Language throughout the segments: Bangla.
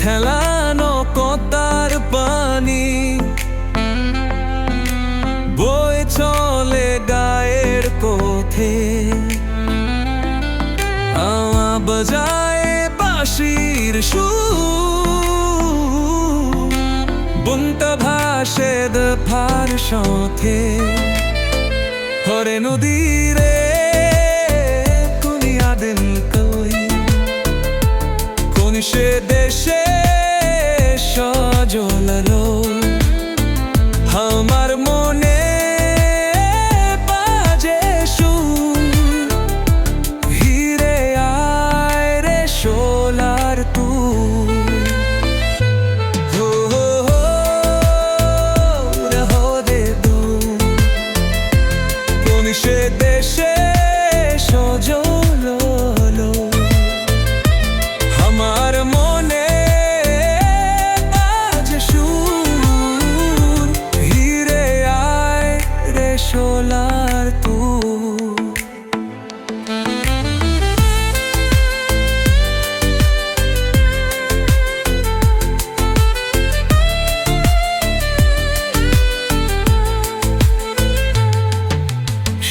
ঠেলানো কতার পানি। বই চলে গায়ের পথে। আমা বাজায় বাঁশির সুর। বুনতা ভাসে দফার সাথে হরে নদীরে সে দেশে সজল আমার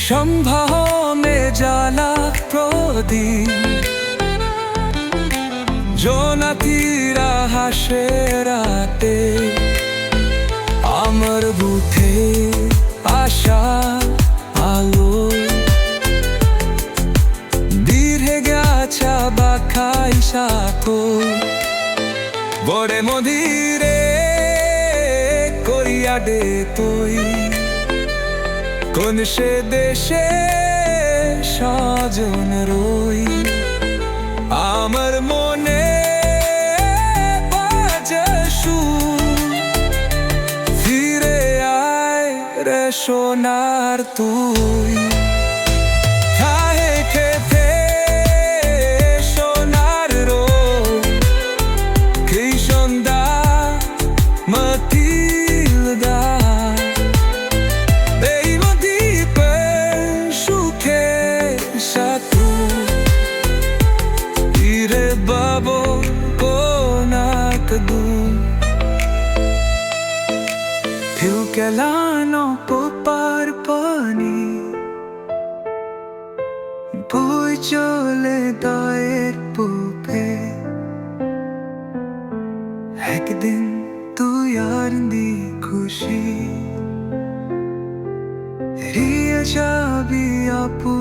সম্ভাবনে জ্বালা প্রদীপ। জোনাতিরা হাসে রাতে, আমার বুথে আশা, আলো। দীর্ঘে গাছা বা খাই সাথো বড়ে মধিরে করিয়া দে তুই। কোন সে দেশে স্বজন রই? আমার মনে সোনার তুই। দুম ফিউ কেলানো পোপার পানি বই চলে দায়ের পুপে একদিন তুই আর দি খুশি এড়িয়ে যাবি আপু